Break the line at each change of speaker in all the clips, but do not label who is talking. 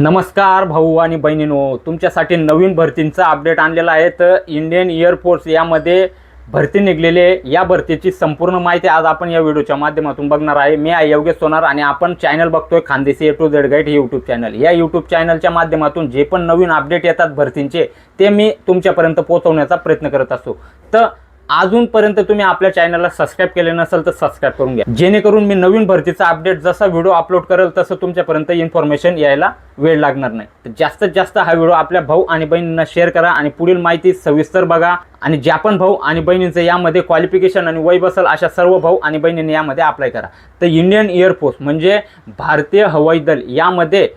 नमस्कार भाऊ आणि बहिणीनो तुमच्यासाठी नवीन भरतींचा अपडेट आणलेला आहे. तर इंडियन एअरफोर्स यामध्ये भरती निघलेली आहे. या भरतीची संपूर्ण माहिती आज आपण या व्हिडिओच्या माध्यमातून बघणार आहे. मी आहे योगेश सोनार आणि आपण चॅनल बघतोय Khandeshi A to Z guide हे यूट्यूब चॅनल या यूट्यूब चॅनलच्या माध्यमातून जे पण नवीन अपडेट येतात भरतींचे ते मी तुमच्यापर्यंत पोहोचवण्याचा प्रयत्न करत असतो. तर अजूनपर्यंत तुम्ही आपल्या चॅनलला सबस्क्राईब केले नसेल तर सबस्क्राईब करून घ्या. जेणेकरून मी नवीन भरतीचा अपडेट जसा व्हिडिओ अपलोड करेल तसं तुमच्यापर्यंत इन्फॉर्मेशन यायला वेळ लागणार नाही. तर जास्तीत जास्त हा व्हिडिओ आपल्या भाऊ आणि बहिणींना शेअर करा आणि पुढील माहिती सविस्तर बघा. आणि ज्या पण भाऊ आणि बहिणींचं यामध्ये क्वालिफिकेशन आणि वय बसल अशा सर्व भाऊ आणि बहिणींनी यामध्ये अप्लाय करा. तर इंडियन एअरफोर्स म्हणजे भारतीय हवाई दल यामध्ये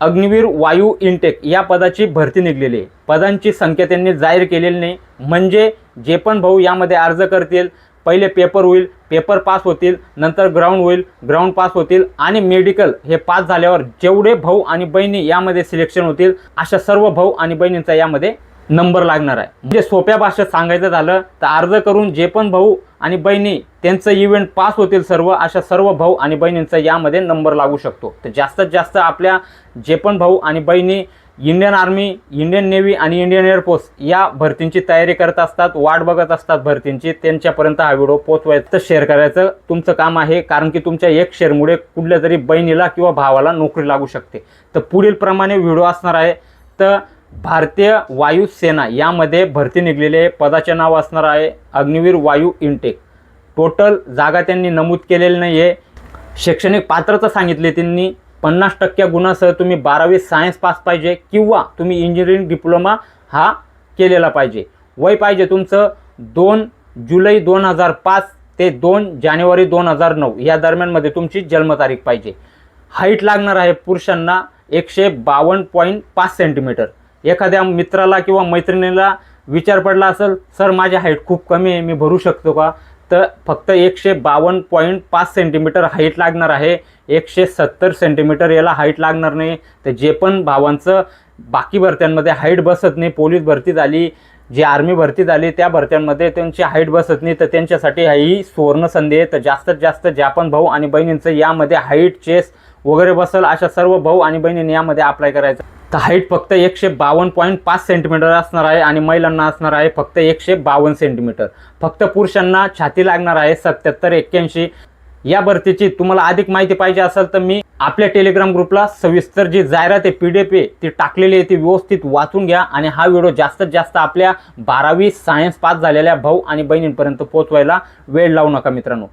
अग्निवीर वायू इनटेक या पदाची भरती निघलेली आहे. पदांची संख्या त्यांनी जाहीर केलेली नाही. म्हणजे जे पण भाऊ यामध्ये अर्ज करतील पहिले पेपर होईल पेपर पास होतील नंतर ग्राउंड होईल ग्राउंड पास होतील आणि मेडिकल हे पास झाल्यावर जेवढे भाऊ आणि बहिणी यामध्ये सिलेक्शन होतील अशा सर्व भाऊ आणि बहिणींचा यामध्ये नंबर लागणार आहे. म्हणजे सोप्या भाषेत सांगायचं झालं तर अर्ज करून जे पण भाऊ आणि बहिणी त्यांचं इव्हेंट पास होतील सर्व अशा सर्व भाऊ आणि बहिणींचा यामध्ये नंबर लागू शकतो. तर जास्तीत जास्त आपल्या जे पण भाऊ आणि बहिणी इंडियन आर्मी इंडियन नेव्ही आणि इंडियन एअरफोर्स या भरतींची तयारी करत असतात वाट बघत असतात भरतींची त्यांच्यापर्यंत हा व्हिडिओ पोचवायचं शेअर करायचं तुमचं काम आहे कारण की तुमच्या एक शेअरमुळे कुठल्या तरी बहिणीला किंवा भावाला नोकरी लागू शकते. तर पुढील प्रमाणे व्हिडिओ असणार आहे. तर भारतीय वायुसेना यामध्ये भरती निघलेले पदाचे नाव असणार आहे अग्निवीर वायू इनटेक टोटल जागा त्यांनी नमूद केलेली नाही आहे शैक्षणिक पात्रता सांगितले त्यांनी. पन्नास टक्क्या गुणासह तुम्ही बारावी सायन्स पास पाहिजे किंवा तुम्ही इंजिनिअरिंग डिप्लोमा हा केलेला पाहिजे. वय पाहिजे तुमचं दोन जुलै दोन हजार पाच ते दोन जानेवारी दोन हजार नऊ. या दरम्यानमध्ये तुमची जन्मतारीख पाहिजे. हाईट लागणार आहे पुरुषांना एकशे बावन्न पॉईंट पाच सेंटीमीटर एखाद्या मित्राला किंवा मैत्रिणीला विचार पडला असेल सर माझी हाईट खूप कमी आहे मी भरू शकतो का? तर फक्त एकशे बावन्न पॉईंट पाच सेंटीमीटर हाईट लागणार आहे. एकशे सत्तर सेंटीमीटर याला हाईट लागणार नाही. तर जे पण भावांचं बाकी भरत्यांमध्ये हाईट बसत नाही पोलीस भरती झाली जी आर्मी भरती झाली त्या भरत्यांमध्ये त्यांची हाईट बसत नाही तर त्यांच्यासाठी ही सुवर्ण संधी आहे. तर जास्तीत जास्त ज्या पण भाऊ आणि बहिणींचं यामध्ये हाईट चेस वगैरे बसल अशा सर्व भाऊ आणि बहिणींनी यामध्ये अप्लाय करायचं. तर हाईट फक्त एकशे बावन्न पॉईंट पाच सेंटीमीटर असणार आहे आणि महिलांना असणार आहे फक्त एकशे बावन्न सेंटीमीटर फक्त पुरुषांना छाती लागणार आहे सत्याहत्तर एक्क्याऐंशी. या भरतीची तुम्हाला अधिक माहिती पाहिजे असेल तर मी आपल्या टेलिग्राम ग्रुपला सविस्तर जी जाहिरात आहे पी डी एफ आहे ती टाकलेली आहे ती व्यवस्थित वाचून घ्या आणि हा व्हिडिओ जास्तीत जास्त आपल्या बारावी सायन्स पास झालेल्या भाऊ आणि बहिणींपर्यंत पोहोचवायला वेळ लावू नका मित्रांनो.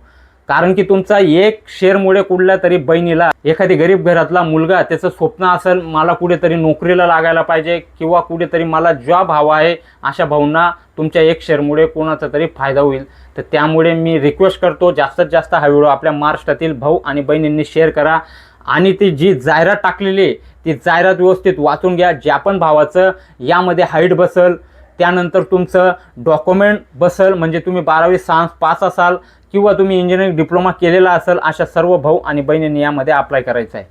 कारण की तुमचा एक शेअरमुळे कुठल्या तरी बहिणीला एखादी गरीब घरातला मुलगा त्याचं स्वप्न असेल मला कुठेतरी नोकरीला लागायला पाहिजे किंवा कुठेतरी मला जॉब हवा आहे अशा भाऊंना तुमच्या एक शेअरमुळे कोणाचा तरी फायदा होईल. तर त्यामुळे मी रिक्वेस्ट करतो जास्तीत जास्त हा व्हिडिओ आपल्या महाराष्ट्रातील भाऊ आणि बहिणींनी शेअर करा. आणि ती जी जाहिरात टाकलेली आहे ती जाहिरात व्यवस्थित वाचून घ्या. ज्या पण भावाचं यामध्ये हाईट बसल त्यानंतर तुमचं डॉक्युमेंट बसल म्हणजे तुम्ही बारावी सायन्स पास असाल किंवा तुम्ही इंजिनिअरिंग डिप्लोमा केलेला असेल अशा सर्व भाऊ आणि बहिणींनी यामध्ये अप्लाय करायचं आहे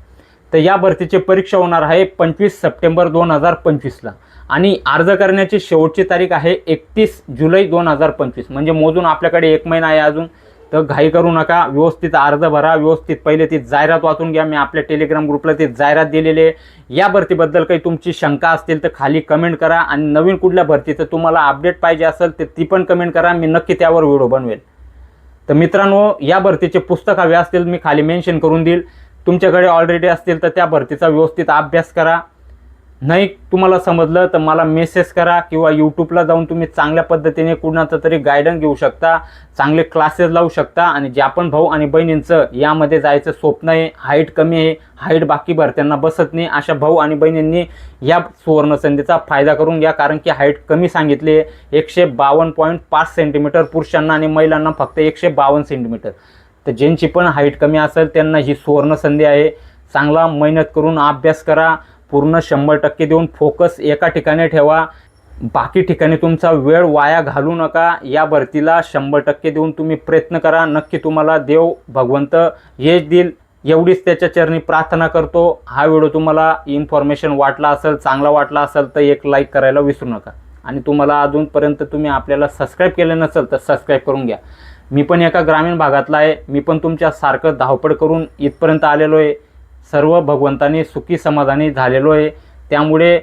तर या भरतीची परीक्षा होणार आहे पंचवीस सप्टेंबर दोन हजार पंचवीसला. आणि अर्ज करण्याची शेवटची तारीख आहे एकतीस जुलै दोन हजार पंचवीस. म्हणजे मोजून आपल्याकडे एक महिना आहे अजून. तर घाई करू नका. व्यवस्थित अर्ज भरा. व्यवस्थित पहिले ती जाहिरात वाचून घ्या. मी आपल्या टेलिग्राम ग्रुपला ती जाहिरात दिलेली आहे. या भरतीबद्दल काही तुमची शंका असतील तर खाली कमेंट करा. आणि नवीन कुठल्या भरतीचं तुम्हाला अपडेट पाहिजे असेल तर ती पण कमेंट करा. मी नक्की त्यावर व्हिडिओ बनवेल. तर मित्रांनो या भरतीचे पुस्तक हवे असतील मी खाली मेन्शन करून देईल. तुमच्याकडे ऑलरेडी असतील तर त्या भरतीचा व्यवस्थित अभ्यास करा. नाही तुम्हाला समजलं तर मला मेसेज करा किंवा यूट्यूबला जाऊन तुम्ही चांगल्या पद्धतीने कुणाचं तरी गायडन्स घेऊ शकता चांगले क्लासेस लावू शकता आणि ज्या पण भाऊ आणि बहिणींचं यामध्ये जायचं स्वप्न आहे हाईट कमी आहे हाईट बाकी भरत्यांना बसत नाही अशा भाऊ आणि बहिणींनी या सुवर्णसंधीचा फायदा करून घ्या. कारण की हाईट कमी सांगितली आहे एकशे बावन्न पॉईंट पाच सेंटीमीटर पुरुषांना आणि महिलांना फक्त एकशे बावन्न सेंटीमीटर तर ज्यांची पण हाईट कमी असेल त्यांना ही सुवर्णसंधी आहे. चांगला मेहनत करून अभ्यास करा. पूर्ण शंभर टक्के देऊन फोकस एका ठिकाणी ठेवा. बाकी ठिकाणी तुमचा वेळ वाया घालू नका. या भरतीला शंभर टक्के देऊन तुम्ही प्रयत्न करा. नक्की तुम्हाला देव भगवंत यश देईल. एवढीच त्याच्या चरणी प्रार्थना करतो. हा व्हिडिओ तुम्हाला इन्फॉर्मेशन वाटला असेल चांगला वाटला असेल तर एक लाईक करायला विसरू नका. आणि तुम्हाला अजूनपर्यंत तुम्ही आपल्याला सबस्क्राईब केलं नसेल तर सबस्क्राईब करून घ्या. मी पण एका ग्रामीण भागातला आहे. मी पण तुमच्या सारखं धावपळ करून इथपर्यंत आलेलो आहे. सर्व भगवंतांनी सुखी समाधानी झालेलो आहे. त्यामुळे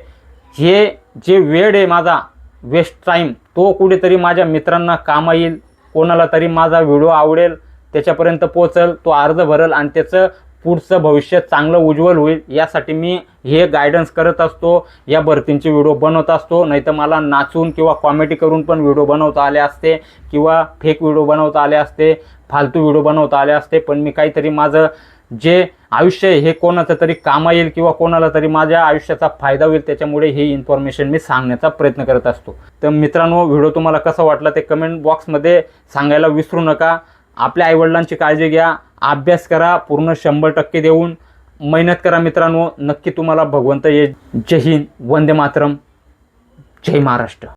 हे जे वेळ आहे माझा वेस्ट टाईम तो कुठेतरी माझ्या मित्रांना कामा येईल कोणाला तरी माझा व्हिडिओ आवडेल त्याच्यापर्यंत पोचल तो अर्ज भरल आणि त्याचं पुढचं भविष्य चांगलं उज्ज्वल होईल यासाठी मी हे गायडन्स करत असतो या भरतींचे व्हिडिओ बनवत असतो. नाही तर मला नाचून किंवा कॉमेडी करून पण व्हिडिओ बनवता आले असते किंवा फेक व्हिडिओ बनवता आले असते फालतू व्हिडिओ बनवता आले असते. पण मी काहीतरी माझं जे आयुष्य हे कोणाचं तरी कामा येईल किंवा कोणाला तरी माझ्या आयुष्याचा फायदा होईल त्याच्यामुळे ही इन्फॉर्मेशन मी सांगण्याचा प्रयत्न करत असतो. तर मित्रांनो व्हिडिओ तुम्हाला कसा वाटला ते कमेंट बॉक्समध्ये सांगायला विसरू नका. आपल्या आईवडिलांची काळजी घ्या. अभ्यास करा. पूर्ण शंभर टक्के देऊन मेहनत करा मित्रांनो. नक्की तुम्हाला भगवंत ये. जय हिंद. वंदे मातरम. जय महाराष्ट्र.